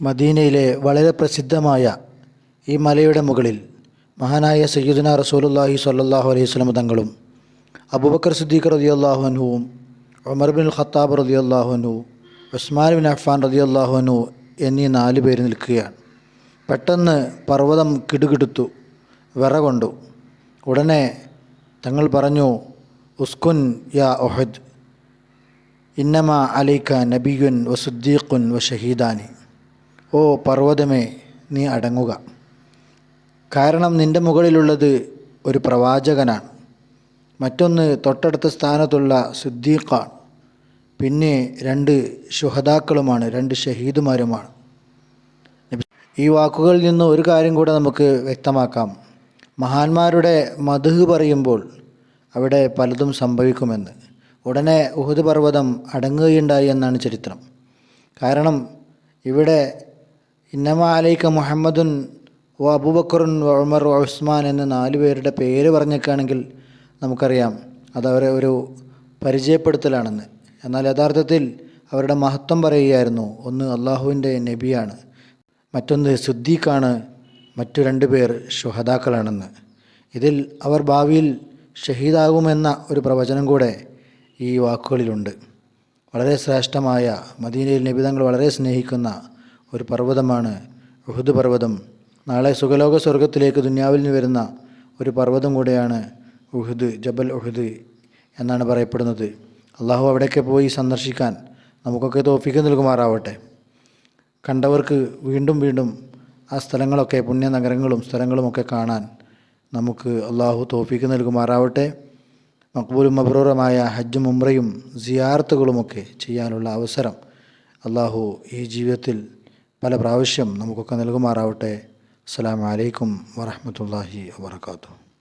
മദീനയിലെ വളരെ പ്രസിദ്ധമായ ഈ മലയുടെ മുകളിൽ മഹാനായ സയ്യിദുന റസൂലുല്ലാഹി സ്വല്ലല്ലാഹു അലൈഹി വസല്ലം തങ്ങളും അബൂബക്കർ സിദ്ദീഖ് റളിയല്ലാഹു അൻഹുവും ഉമർ ബിൻ ഖത്താബ് റളിയല്ലാഹു അൻഹു ഉസ്മാൻ ബിൻ അഫ്ഫാൻ റളിയല്ലാഹു അൻഹു എന്നീ നാല് പേര് നിൽക്കുകയാണ്. പെട്ടെന്ന് പർവതം കിടുകിടുത്തു വിറകൊണ്ടു ഉടനെ തങ്ങൾ പറഞ്ഞു ഉസ്കുൻ യാ ഒഹദ് ഇന്നമ അലൈക്ക നബിയുൻ വ സുദ്ദീഖുൻ വ ഷഹീദാനി. ഓ പർവതമേ നീ അടങ്ങുക. കാരണം നിന്റെ മുകളിലുള്ളത് ഒരു പ്രവാചകനാണ്. മറ്റൊന്ന് തൊട്ടടുത്ത സ്ഥാനത്തുള്ള സിദ്ദീഖാണ്. പിന്നെ രണ്ട് ശുഹദാക്കളുമാണ് രണ്ട് ഷഹീദുമാരുമാണ്. ഈ വാക്കുകളിൽ നിന്ന് ഒരു കാര്യം കൂടെ നമുക്ക് വ്യക്തമാക്കാം. മഹാന്മാരുടെ മധുഹ് പറയുമ്പോൾ അവിടെ പലതും സംഭവിക്കുമെന്ന്. ഉടനെ ഉഹുദ് പർവതം അടങ്ങുകയുണ്ടായി എന്നാണ് ചരിത്രം. കാരണം ഇവിടെ ഇന്നമ അലൈക്ക മുഹമ്മദുൻ ഓ അബൂബക്കറുൻ വ ഉമർ വ ഉസ്മാൻ എന്ന നാല് പേരുടെ പേര് പറഞ്ഞേക്കാണെങ്കിൽ നമുക്കറിയാം അതവരെ ഒരു പരിചയപ്പെടുത്തലാണെന്ന്. എന്നാൽ യഥാർത്ഥത്തിൽ അവരുടെ മഹത്വം പറയുകയായിരുന്നു ഒന്ന് അള്ളാഹുവിന്റെ നബിയാണ് മറ്റൊന്ന് സുദ്ദീഖാണ് മറ്റു രണ്ട് പേർ ഷുഹദാക്കളാണെന്ന് ഇതിൽ അവർ ഭാവിയിൽ ഷഹീദാകുമെന്ന ഒരു പ്രവചനം കൂടെ ഈ വാക്കുകളിലുണ്ട്. വളരെ ശ്രേഷ്ഠമായ മദീനയിൽ നബിതങ്ങൾ വളരെ സ്നേഹിക്കുന്ന ഒരു പർവതമാണ്. ഉഹുദ് പർവതം. നാളെ സുഖലോക സ്വർഗത്തിലേക്ക് ദുന്യാവിൽ നിന്ന് വരുന്ന ഒരു പർവതം കൂടെയാണ് ഉഹുദ് ജബൽ ഉഹുദ് എന്നാണ് പറയപ്പെടുന്നത്. അള്ളാഹു അവിടേക്ക് പോയി സന്ദർശിക്കാൻ നമുക്കൊക്കെ തോഫിക്ക് നൽകുമാറാവട്ടെ. കണ്ടവർക്ക് വീണ്ടും വീണ്ടും ആ സ്ഥലങ്ങളൊക്കെ പുണ്യ നഗരങ്ങളും സ്ഥലങ്ങളുമൊക്കെ കാണാൻ നമുക്ക് അള്ളാഹു തോഫിക്ക് നൽകുമാറാവട്ടെ. മക്ബൂലും മബ്രൂറുമായ ഹജ്ജും ഉംറയും സിയാർത്തുകളുമൊക്കെ ചെയ്യാനുള്ള അവസരം അള്ളാഹു ഈ ജീവിതത്തിൽ പല പ്രാവശ്യം നമുക്കൊക്കെ നൽകുമാറാവട്ടെ. അസ്സാം വലൈക്കും വാഹമത്തല്ലാഹി വാത്തു